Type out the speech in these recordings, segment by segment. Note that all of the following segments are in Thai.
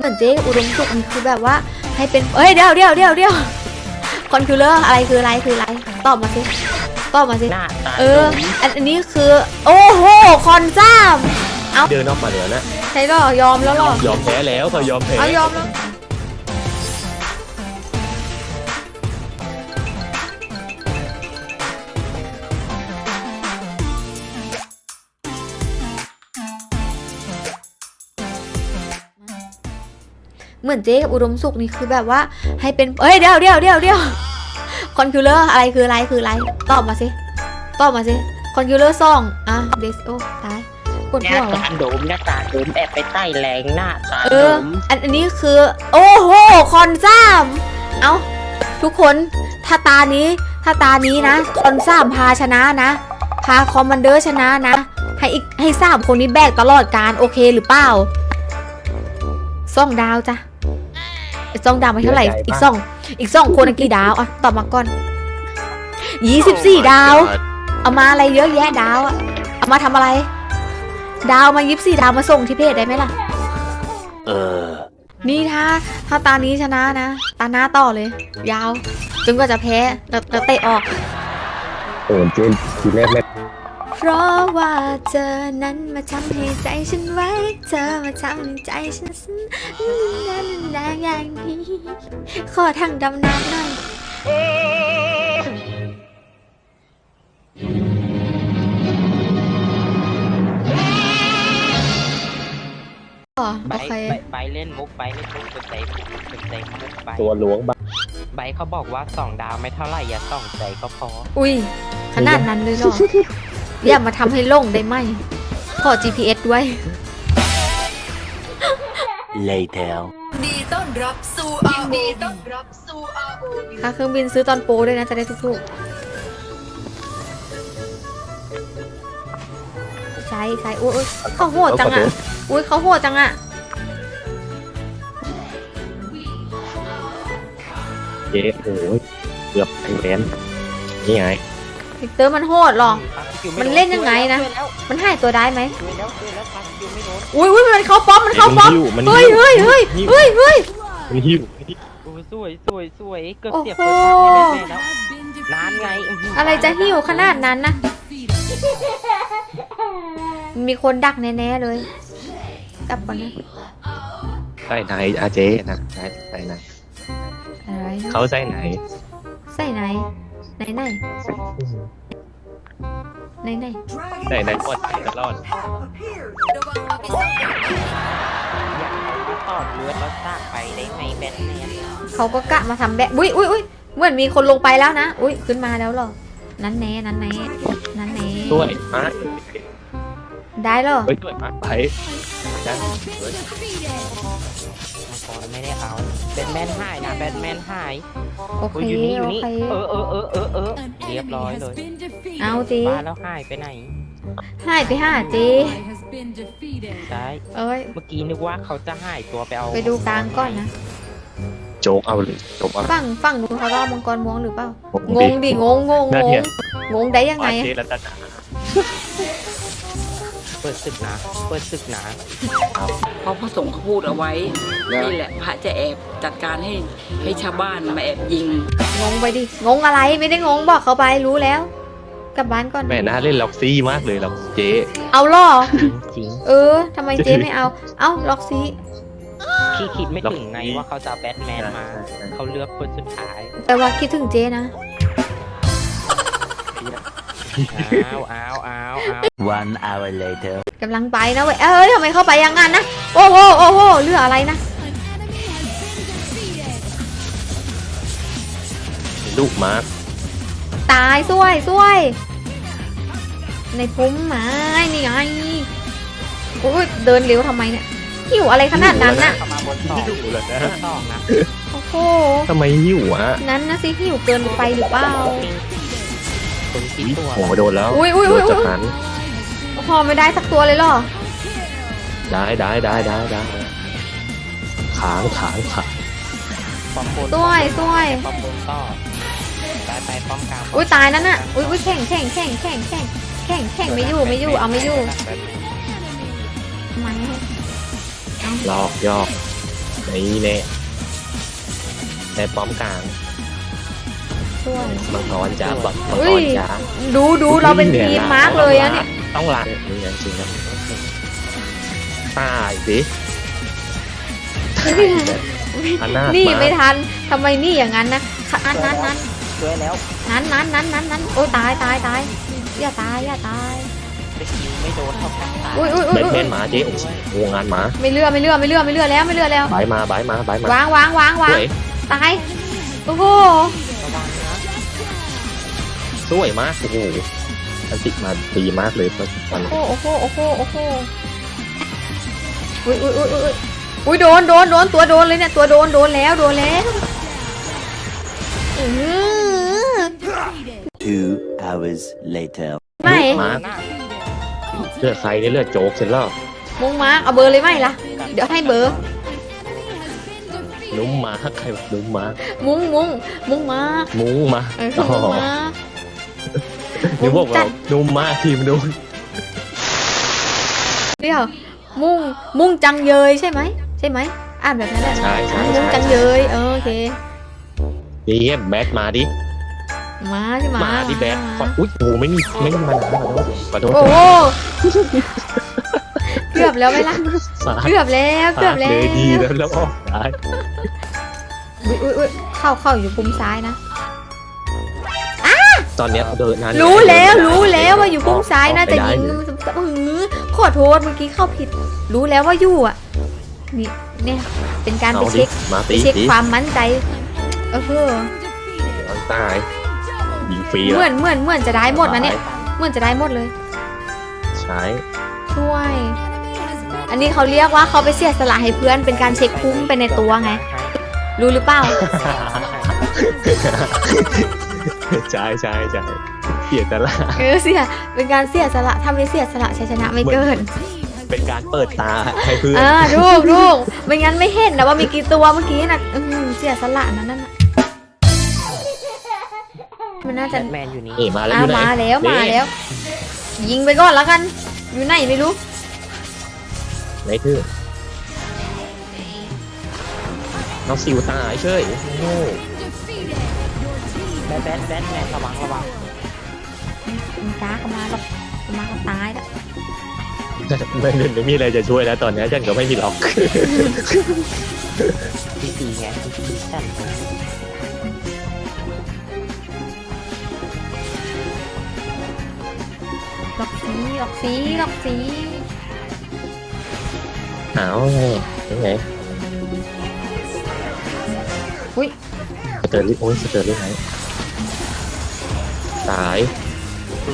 เหมือนเจ๊อุดมสุขนี่คือแบบว่า ให้เป็นเอ้ยเดี๋ยวเดี๋ยวเดี๋ยวเดี๋ยวคอนคิวเลอร์อะไรคืออะไรคืออะไรตอบมาสิตอบมาสิหน้าตาเออ อันอันนี้คือ โอ้โหคอนจ้ามเดินออกมาเหนือนะใช่หรอยอมแล้วหรอยอมแพ้แล้วเขายอมแพ้เอายอมแล้ว มือนเจ๊กับอุดมสุขนี่คือแบบว่าให้เป็นเอ้ยเดี๋ยวเดี๋ยวเดี๋ยวเดี๋ยวคอนคิวเลอร์อะไรคืออะไรคืออะไรตอบมาสิตอบมาสิคอนคิวเลอร์ซองอะเดสโอ้ตายปวดหหัน้าวว่ะตาโดมหน้าตาโดมแอบไปใต้แรงหน้าตาเอโดอมอันอันนี้คือ โอ้โหคอนซ้ำเอาทุกคนถ้าตานี้ถ้าตานี้นะ คอนซ้ำพาชนะนะพาคอมมานเดอร์ชนะนะ ให้อีกให้สามคนนี้แบกตลอดการโอเคหรือเปล่าซ่องดาวจ้ะ ไอ้ซ่องดาวไม่เท่าไหร่ อีกซ่องอีกซ่องคนอะกี่ดาวอะตอบมาก่อนยี่สิบสี่ดาว เอามาอะไรเยอะแยะดาวอะเอามาทำอะไร ดาวมายิบสี่ดาวมาส่งที่เพจได้ไหมล่ะ เออ นี่ถ้าถ้าตานี้ชนะนะ ตาหน้าต่อเลย ยาว จนกว่าจะแพ้แล้วแล้วเตะออก โอ้เจนทีแรกแม่ เพราะว่าเธอนั้นมาทำให้ใจฉันไว้ เธอมาทำให้ใจฉันสั่นนั่นนั่นอย่างนี้ ขอทางดำน้ำหน่อยอ๋อใบโอเคใบใบเล่นมุกใบเล่นมุกเป็นใจเป็นใจมุกใบตัวล้วงบ้าใบเขาบอกว่าสองดาวไม่เท่าไหร่อย่าส่องใจก็พอ อุ้ย ขนาดนั้นเลยเหรอ อย่ามาทำให้โล่งได้ไหมขอ GPS ด้วย later ดีต้อนรับสู่อาดีต้อนรับสู่อาโอค่าเครื่องบินซื้อตอนโปรด้วยนะ จะได้ถูกๆ ใช่ใช่อุ้ยอุ๊ยเขาโหดจังอะ อุ้ยเขาโหดจังอะ เจ๊โอ้ยเกือบไอแวนนี่ไง วิกเตอร์มันโหดหรอมันเล่นยังไงนะ ช่วยแล้วมันหายตัวได้ไหมช่วยแล้วช่วยแล้วปักคิวไม่โดนอุ้ยอุ้ยมันเข้าป้อมมันเข้าป้อมมันเฮ้ยหิ้วเฮ้ยเฮ้ยเฮ้ยเฮ้ย มันหิ้วโอ้ยสวยสวยสวยเกือบโอ้เสียบโหเปิดทางให้แม่แล้วนานไงอื้หือะไรจะหิวขนาดนั้นนะ มีคนดักแน่ๆเลย กลับก่อนนะ ใส่ไหนอาเจ๊นะใส่ใส่ไหนอะไรนะเขาใส่ไหนใส่ไหน ไหนไหนไหนไหนใส่ไหนหมดตลอดอยากให้เขาตอดเลือดแล้วจากไปได้ไหมแบทแมนเขาก็กะมาทำแบบอุ้ยอุ้ยอุ้ยเหมือนมีคนลงไปแล้วนะ อุ้ยขึ้นมาแล้วเหรอ นั้นแน่นั้นแน่นั้นแน่สวยมากได้เหรอเฮ้ยสวยมากไปจ้าเฮ้ยมังกร ไม่ได้เอาแบทแมนหายนะแบทแมนหายโอเคโอ้ยอยู่นี่อยู่โอนี่เคเออเออเออเออเออเรียบร้อยเลยเอาจีบ้านแล้วหายไปไหนให้ไปห้าจีใช่เอ้ย เมื่อกี้นึกว่าเขาจะหายตัวไปเอาไปดูกลางก่อนนะ โจ๊กเอาเลยโจ๊กเอาฝั่งฝั่งนู้นเขาล่อมังกรม้วงหรือเปล่างงงดิงงงงนั่นงไงงงได้ยังไงอาอะเจ๊รัตนา เปิดศึกนะเปิดศึกนะเพราะพระสงฆ์เขาพูดเอาไว้นี่แหละพระจะแอบจัดการให้ให้ชาวบ้านมาแอบยิงงงไปดิงงอะไรไม่ได้งงบอกเขาไปรู้แล้ว กลับบ้านก่อนแม่น่าเล่นล็อกซี่มากเลยล็อกเจ๊เอาล่อจริงเออทำไมเจ๊ไม่เอา เอ้าล็อกซีพี่คิดไม่ถึงไงว่าเขาจะเอาแบทแมนมา เขาเลือกคนสุดท้าย แต่ว่าคิดถึงเจ๊นะอ้าวอ้าวอ้าวอ้าว One hour later กำลังไปนะเว้ยเอ้ยทำไมเข้าไปอย่างนั้นนะ โอ้โหโอ้โหเรื่องอะไรนะ ลูกมาร์คตายสวยสวย ในพุ่มไม้นี่ไงโอ้ยเดินเร็วทำไมเนี่ยหิวอะไรขนาดนั้นน่ะเข้ามาบนสองหิวเลยนะบนสองนะ โอ้โห ทำไมหิวอะ นั้นนะสิหิวเกินไปหรือเปล่า คนคิดอุ๊ยตัวโหโดนแล้วอุ๊ยอุ๊ยโดอุ๊นยจากนั้นพอไม่ได้สักตัวเลยเหรอ ได้ได้ได้ได้ได้ขางขางขางปอมบนสวยสวยปอมบนต่อไปไปป้อมกลางอุ้ยตายนั่นน่ะอุ้ยอุ้ยแข่งแข่งแข่งแข่งแข่งแข่งแข่งไม่อยู่ไม่อยู่เอาไม่อยู่ทำไมหลอกยอกนี่แน่แต่ป้อมกลาง ช่วยมังกรจ้าแบบมังอุ้กยรจ้าดูดูเราเป็นทีมมาร์กเลยอะเนี่ยต้องรันนี่นะจริงนะตายสิอันหน้านี่มาไม่ทันทำไมนี่อย่างนั้นนะค่ะอันนั้นนั้นช่วยแล้วนั้นนั้นนั้นนั้นนั้นโอ้ยตายตายตายอย่าตายอย่าตายสกิลไม่โดนเท่ากันตายอุ้ยอุ้ยอุ้ยเล่นอุ้เล่ยนหมาเจ๊โอ้โหงานหมาไม่เลือกไม่เลือกไม่เลือกไม่เลือกแล้วไม่เลือกแล้วบายมาบายมาบายมาวางวางวางวางสวยตายโอ้โหระวังนะ สวยมากโอ้โหอันติมาดีมากเลยตอนโอ้โหโอ้โหโอ้โหอุ้ยอุ้ยอุ้ยอุ้ยอุ้ยโดนโดนโดนตัวโดนเลยเนี่ยตัวโดนโดนแล้วโดนแล้วอื้อหือ Two hours later. ไม่มาหน้าเลือดใครเนี่ยเลือดโจ๊กเสร็จแล้วมุงมาเอาเบอร์เลยไหมล่ะ เดี๋ยวให้เบอร์ นุ่มมาใครบอกนุ่มมามุงมุงมุงมามุ้งมาเอออ๋อมุงมา นึกว่าเรานุ่มมากทีมนู้นเดี๋ยวมุงมุงจังเยยใช่ไหมใช่ไหมอ่านแบบนั้นแหละนะใช่ใช่มุงจังเยยเออโอเคนี่แบทมาดิมาใช่ไหมมาดิแบทมาขออุ้ยโอ้โหไม่มีไม่มีปัญหาขอโทษขอโทษโอ้โหเกือบแล้วไหมล่ะสาดเกือบแล้วเกือบสาดแล้เลวยดีแล้วแล้วออกได้อุ้ยอุ้ยอุ้ยเข้าเข้าอยู่ปุ่มซ้ายนะ ตอนเนี้ยเดินนานรู้แล้วรู้แล้วว่าอยู่ปุ่มซ้ายน่าจะยิงออกไปได้อื้อหือขอโทษเมื่อกี้เข้าผิด รู้แล้วว่าอยู่อะนี่เนี่ยเป็นการไปเอาดิเช็คมาไปตีเช็คตีความมั่นใจเออเอาตายยิงฟรีเหมืแล้อวนเหมือนเหมือนจะได้หมดนะเนี่ยเหมือนจะได้หมดเลย ใช้ช่วย อันนี้เขาเรียกว่าเขาไปเสียสละให้เพื่อนเป็นการเช็คพุ่งไปในตัวไง รู้หรือเปล่า ใช่ใช่ใช่เสียแต่ละเออเสียเป็นการเสียสละถ้าไม่เสียสละชัยชนะไม่เกิน เป็นการเปิดตาให้เพื่อนอ่าลูกลูกไม่งั้นไม่เห็นนะว่ามีกี่ตัวเมื่อกี้น่ะอื้อหือเสียสละนั่นน่ะมันน่าแบจะทแมนอยู่นี่นี่มาแล้วอ่าอยู่ไหนมาแล้วมานี่แล้ว ยิงไปก่อนแล้วกัน อยู่ไหนไม่รู้ ไหนคือน้องซิวตายเฉยโอ้โห แบทแบทแบทแมนระวังระวังมันจ้าเข้ามาแบบมาก็ตายแล้วไม่ไม่ไม่มีอะไรจะช่วยแล้วตอนนี้ฉันก็ไม่มีล็อกดีดีไงดีดีสั่นล็อกสีล็อกสีล็อกสีหาวไงยังไงอุ้ยสเตอร์ลิโอ้ยสเตอร์ลิไหน ตาย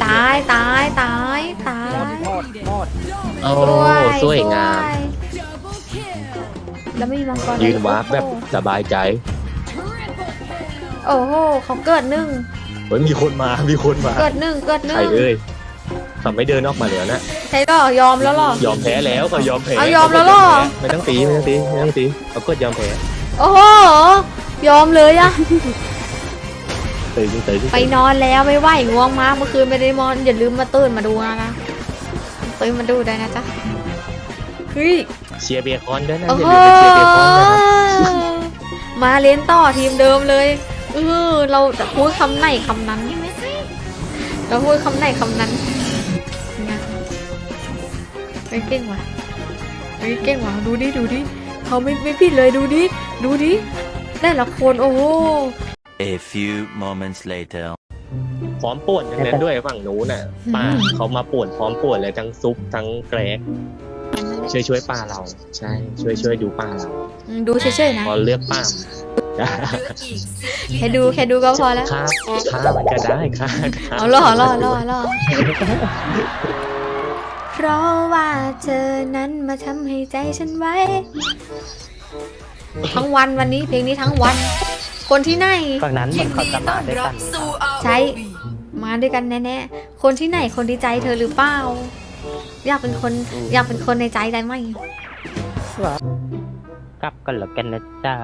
ตายตายตายตาหมดยหมดหมดโอ้ด้วยสวยงามด้วยแล้วไม่มีมังกรยืนวาร์ปแบบสบายใจ โอ้โหเขาเกิดหนึ่งเหมือนมีคนมา มีคนมา เกิดหนึ่งเกิดหใครนึ่งเอ้ยเขาไม่เดินออกมาแล้วนะใช่หรอยอมแล้วหรอ ยอมแพ้แล้วเขายอมแพ้เอายอมแล้วเหรอ ไม่ต้องตีไม่ต้องตีไม่ต้องตีเขาก็ยอมแพ้ โอ้โห ยอมเลยอะ ตีตีตีไปนอนแล้วไม่ไหวง่วงมากเมื่อคืนไม่ได้นอนอย่าลืมมาตื่นมาดูนะตื่นมาดูได้นะจ๊ะเฮ้ยเชียร์เบียร์คอนด้วยนะโอ้อย่าโหลืมไปเชียร์เบียร์คอนด้วยนะมาเล่นต่อทีมเดิมเลยเออเราจะพูดคำไหนคำนั้นเราพูดคำไหนคำนั้นเนี่ยเฮ้ยเก่งว่ะเฮ้ยเก่งว่ะดูดิดูดิเขาไม่ไม่ผิดเลยดูดิดูดิได้ละคนโอ้โห A few moments later. พร้อมป่วนกันนั้นด้วยฝั่งนู้นน่ะป้าเขามาป่วนพร้อมป่วนเลยทั้งซุปทั้งแกรกช่วยช่วยป้าเรา ใช่ ช่วยช่วยดูป้าเราอืมดูเฉยๆนะ พอเลือกป้าแค่ดูแค่ดูก็พอแล้ว ค่าค่ามันก็ได้ค่าค่าเอาล่อล่อล่อล่อเพราะว่าเธอนั้นมาทำให้ใจฉันไว้ ทั้งวันวันนี้เพลงนี้ทั้งวัน คนที่ไหน ฝั่งนั้นเหมืยิอนนเขาดีจะต้มาอนด้วยรักับนสู่ใช่ ROV มาด้วยกันแน่ๆ คนที่ไหนคนที่ใจเธอหรือเปล่า อยากเป็นคนอยากเป็นคนในใจได้ไหมกลับกันแล้วกันนะจ๊ะ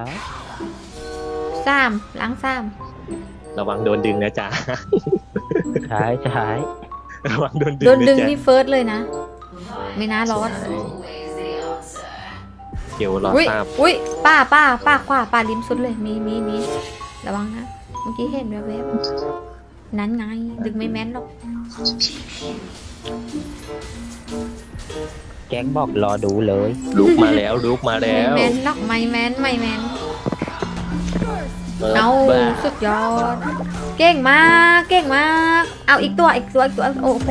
สามล้างสามระวังโดนดึงนะจ๊ะใช่ใช่ระวังโดนดึงโดนดึงะจ๊ะนี่เฟิร์สเลยนะ ไม่น่ารอดใช่ เกลรออุ้ยทราบอุ้ยป้าป้าป้าขวาป้าริมสุดเลยมีมีมีระวังนะเมื่อกี้เห็นแวบๆนั้นไงดึงไม่แม่นหรอกแก๊กบอกรอดูเลย ลุกมาแล้วลุกมาแล้ไม่วแม่นหรอกไม่แม่นไม่แม่นเออเอาบ้าสุดยอด เก่งมากเก่งมาก เอาอีกตัวอีกตัวอีกตัวโอ้โห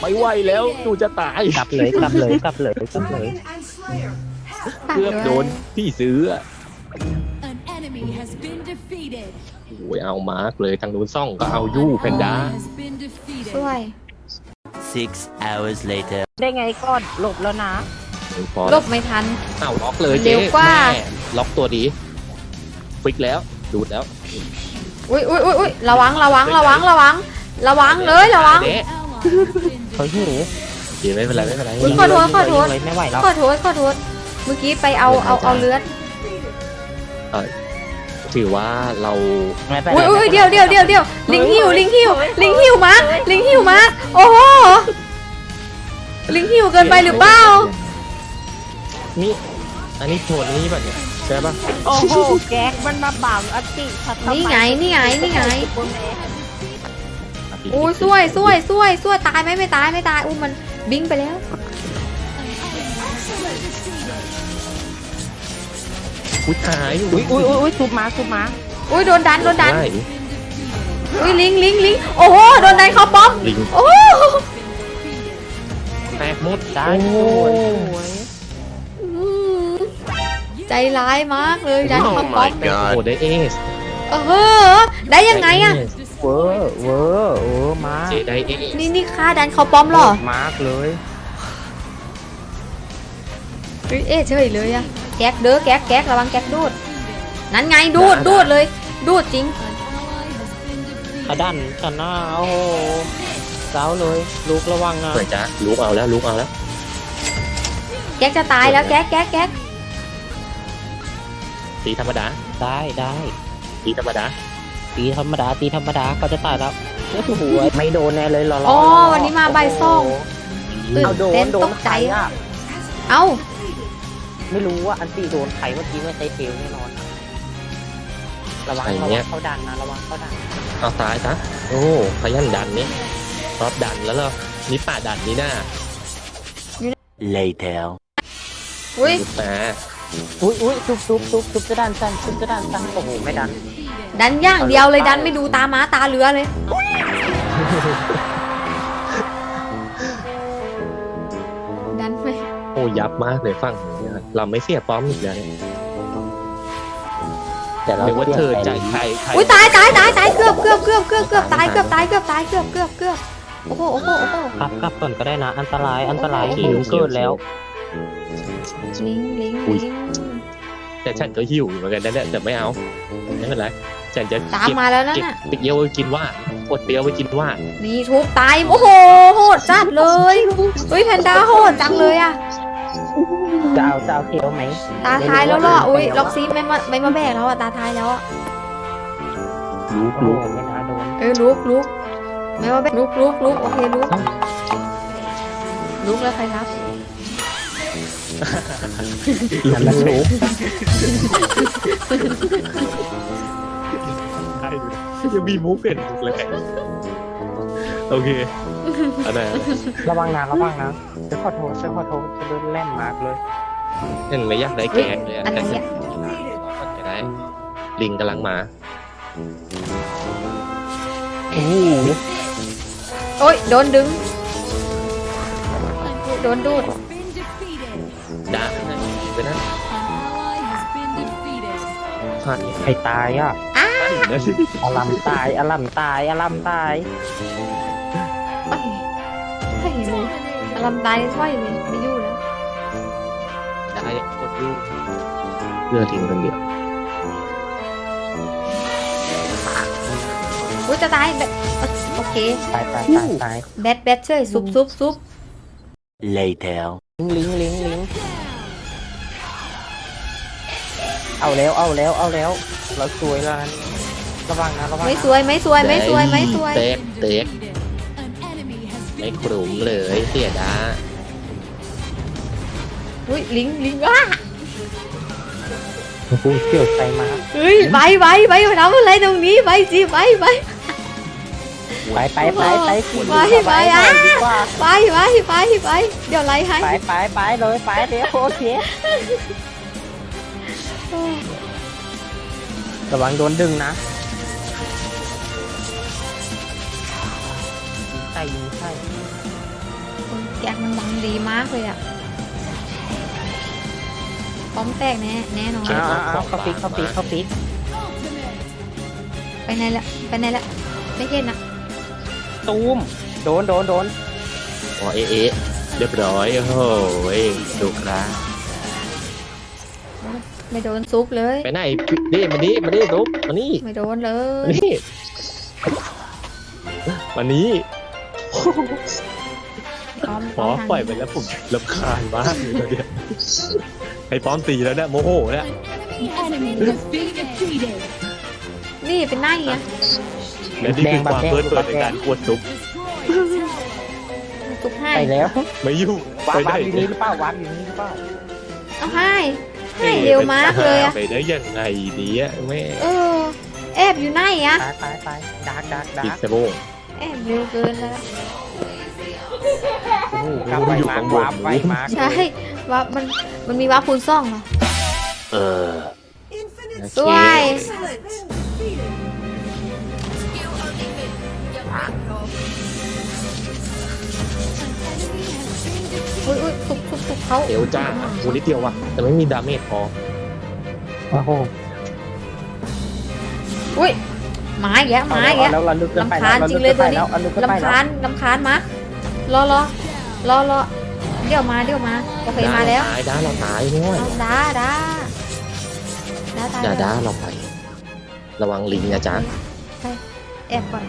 ไม่ไหวแล้วหนูจะตายกลับเลยกลับเลยกลับเลยกลับเลยฝาก เกือบด้วยโดนพี่ซื้ออะ An enemy has been defeated. โอ้ยเอามาร์กเลยทางนู้นซ่องก็เอายู่แพนด้า Has been defeated. สวย Six hours later. ได้ไงก่อนหลบแล้วนะ พอลบไม่ทัน เอาล็อกเลยเร็เจ๊วกว่า แม่ล็อกตัวดีฟิกแล้ว ดูดแล้วอุ้ยอุ้ยอุ้ยอุ้ยระวังระวังระวังระวัง ระวังเลยระวังเจ๊เขาหิ วเจ๊ไม่เป็นไรไม่เป็นไรอุ๊ยขอโทษขอโทษ เลยไม่ไหวแล้วขอโทษขอโทษเมื่อกี้ไปเอาเอาเอาเลือดถือว่าเราไม่เป็นไรอุ้ยอุ้ยเดี๋ยวเดี๋ยวเดี๋ยวเดี๋ยวลิงหิวลิงหิวลิงหิวมาลิงหิวมาโอ้โหลิงหิวเกินไปหรือเปล่านี่อันนี้โทนนี่แบบเนี่ยใช่ปะโอ้โหแก๊กมันมาบังอติชัดนี่ไงนี่ไงนี่ไงอะพี่อุ้ยสวยสวยสวยสวยตายไหมไม่ตายไม่ตายอุ้ยมัน บิงไปแล้ว อุ้ยตายอุ้ยอุ้ยอุ้ยอุ้ยซุปมาซุปมาอุ้ยโดนดันโดนดัน ได้อุ้ยลิงลิงลิงโอ้โหโดนดันเขาป้อม ลิงโอ้โหแตกหมดได้โอ้สวยสวยอืมใจร้ายมากเลยดันเขาป้อม โอ้โหได้เอส เออ ได้ยังไงอะ เวอร์เวอร์เออมาเจได้เอสนี่นี่ค่าดันเขาป้อมเหรอมากเลยเฮ้ยเอ๊ะเฉยเลยอะแก๊กเด้อแก๊กแก๊กระวังแก๊กดูด นั่นไงดูดดูดเลย ดูดจริงขดันชนะโอ้โหเจ้าเลยลูกระวังนะเหมือนจะลุกเอาแล้วลุกเอาแล้วแก๊กจะตายแล้วแก๊กแก๊กแก๊กตีธรรมดาได้ได้ตีธรรมดา ตีธรรมดาตีธรรมดาเขาจะตายแล้วโอ้โหไม่โดนแน่เลยรอรอ๋อวันนี้มาใบายซองตื่นเอาโดเต้นนโดตนกใคใจรอะเอ้า ไม่รู้ว่าอันตีโดนใครเมื่อกี้ไม่ใช่เฟลแน่นอน ระวังระวังเขาดันนะระวังเขาดันเอาตายซะโอ้พยันดันนี่รอบดันแล้วเหรอนี่ป่าดันนี่น่า Later. อุ้ย มา อุ้ยอุ้ยซุบซุบซุบซุบจะดันสั่นซุบจะดันสั่นโอ้โหไม่ดัน ดันอย่างเดียวเลยดันไม่ดูตาม้าตาเรือเลย ดันไปโอ้ยับมากเลยฝั่งนี้นะเราไม่เสียป้อมอีกแล้วเนี่ยแต่เราเรียกว่าเธอใจใครใครอุ้ยตายตายตายตายเกือบเกือบเกือบเกือบเกือบตายเกือบตายเกือบตายเกือบเกือบเกือบโอ้โหโอ้โหโอ้โหครับครับก่อนก็ได้นะ อันตรายอันตรายโอ้โหหิวเกิดแล้ว ลิงลิงลิงแต่ฉันก็หิวเหมือนกันนั่นแหละแต่ไม่เอาไม่เป็นไร ฉันจะตามเก็บมาแล้วนั่นเก็บน่ะเปรี้ยวไว้กินหว่านอดเปรี้ยวไว้กินหว่านนี่ทุบตายโอ้โหโหดจัดเลยเฮ้ยแพนด้าโหดจังเลยอะจะเอาจะเอาเคียวไหมตาท้ายแล้วเหรออุ้ยล็อกซีไม่มาไม่มาแบกแล้วอะตาท้ายแล้วอะลุกโอ้ลุกโหไม่น่าโดนเออลุกลุกไม่มาแบกลุกลุกลุกโอเคลุกลุกแล้วใครรับนั่นมันรู้ใช่ดู ยังมีมุกเปลี่ยนมุกเลยโอเคอันไหนระวังนะระวังนะจะขอโทษจะขอโทษจะโดนแล่นมากเลยเห็นไหมอยากได้แกงเลยอะอันไหนแต่อะจะได้ ลิงกำลังมาโอ้โหโอ้ยโดนดึง โดนดูด Been defeated. ด่านะไปนะ An ally has been defeated. ผ่านใครตายอะอ้า นะอลัมตายอลัมตายอลัมตายเอ้ยเฮ้ยเลยอารมณ์ตายค่อยเลยไม่อยู่แล้วได้กดลูกเลือทิ้งคนเดียวอุ้ยจะตายแบบโอเคตายตายตายตายแบทแบทช่วยซุบซุบซุบ Later. ลิงลิงลิงเอาแล้วเอาแล้วเอาแล้วเราสวยแล้ว ระวังนะระวังไม่นะสวยไม่สวยไม่สวยไม่สวย เต็กเต็ก An enemy has ไม่ been ขรุมเลยเสียดาออุ้ยลิงลิงอ้ากูเกี่ยวใจมาเฮ้ยไปไปไปมาทำอะไรตรงนี้ไปสิไปไปไปไปไปไปสิไปไปอะดีกว่าไปไปไปไปเดี๋ยวไล่ให้ไปไปไปเลยไปเดี๋ยวโอเคระวังโดนดึงนะ แกกมันบังดีมากเลยอะป้อมแตกแน่แน่นอนอ้าวอ้าวเขาฟิกเขาฟิกเขาฟิกไปไหนละไปไหนละไม่เห็นนะตูมโดนโดนโดนอ๋อเอะเอะเรียบร้อยโอ้โหดูครับไม่โดนซุปเลยไปไหนนี่มานี่มานี่ซุปมานี่ไม่โดนเลมายนี่มานี้ ป้อมพอทางปล่อยไปแล้วผมรำคาญมากเลยตอนเนี้ยไอ้ป้อมตีแล้วเนี่ยโมโหเนี่ยนี่เป็นหน้าอย่างเงี้ยและนี่คือความเพลิดเพลินในการกวดซุปซุปให้ไปแล้วไม่ยุ่งวาไปร์ปไหนวาร์ปอยู่เนี่นี่ยหรือเปล่าวาร์ปอยู่นี่หรือเปล่าเอาให้ให้เร็วมากเลยอะไปได้ยังไงเนี่ยแม่เออแอบอยู่ไหนอะไปไปไปดักดักดัอีกกสะโบ งแอบเร็วเกินแล้ว โอ้โหกลับไปมากวาร์ปไปมากใช่ว่ามันมันมีว่าคูณซ่องเหรอเออสวยสกิลอัลติเมตยังไม่พร้อมอุ้ยอุ้ยทุบทุบทุบเขาเอวจ้าโหนิดเดียวว่ะ แต่ไม่มีดาเมจพอโอ้โหอุ้ย หมาอีกแล้วหมาอีกแล้วแล้วเราลึกเกินไปลำคาญจริงเลยตัวนี้เราลึกเกินไปลำแล้วคาญลำคาญมารอรอรอรอเดี๋ยวมาเดี๋ยวมาโอเคมาแล้วตายด้าเราตายด้วยเอาด้าด้าด้าตายอย่าแล้วด้าเราไป ระวังลิงนะจ๊ะแอบก่อน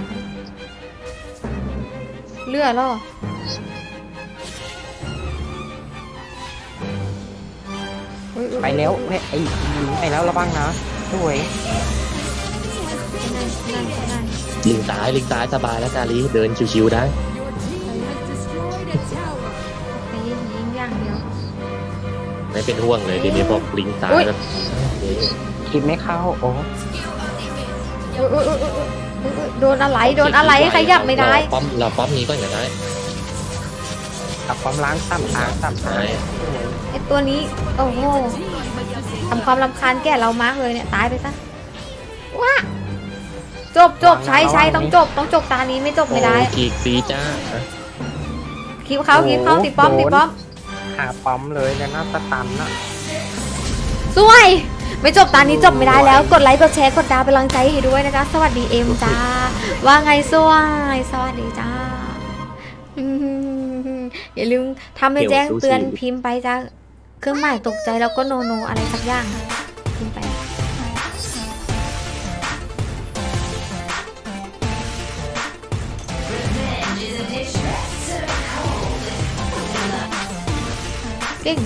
เลือดแล้วเหรออุ๊ยอุ๊ยไปแล้วแม่ไอ้ลิงไปแล้วระวังนะสวยนั่นนั่นนั่น ลิงตายลิงตายสบายแล้วจารีเดินชิวๆได้ไปยิงยิงอย่างเดียว ไม่เป็นห่วงเลยทีนี้บอกลิงตายอุ๊ยแล้วคิดไม่เข้าโอ้สกิลอัลติเมตอุ๊ยอุ๊ยอุ๊ยอุ๊ยอุ๊ยอุ๊ยโดนอะไรโดนอะไรขยับไม่ได้เราป้อมเราป้อมนี้ก็อย่างไรกับความล้างซ้ำทางซ้ำทางใช่ไอตัวนี้โอ้โหทำความรำคาญแก่เรามากเลยเนี่ยตายไปซะว้า จบจบใช้ใช้ต้องจบต้องจบตานี้ไม่จบไม่ได้โอ้กีกซีจ้าคิวเขาคิวเขาติดป้อมติดป้อมหาปั๊มเลยแล้วน่าสตันนะสวย ไม่จบตานี้จบไม่ได้แล้ว กดไลค์กดแชร์กดดาวเป็นกำลังใจให้ด้วยนะจ๊ะสวัสดีเอ็มจ้าว่าไงสวยสวัสดีจ้าอืมอย่าลืมทำให้แจ้งเตือนพิมพ์ไปจ้าเครื่องหมายตกใจแล้วก็โนโนอะไรสักอย่าง เก่ง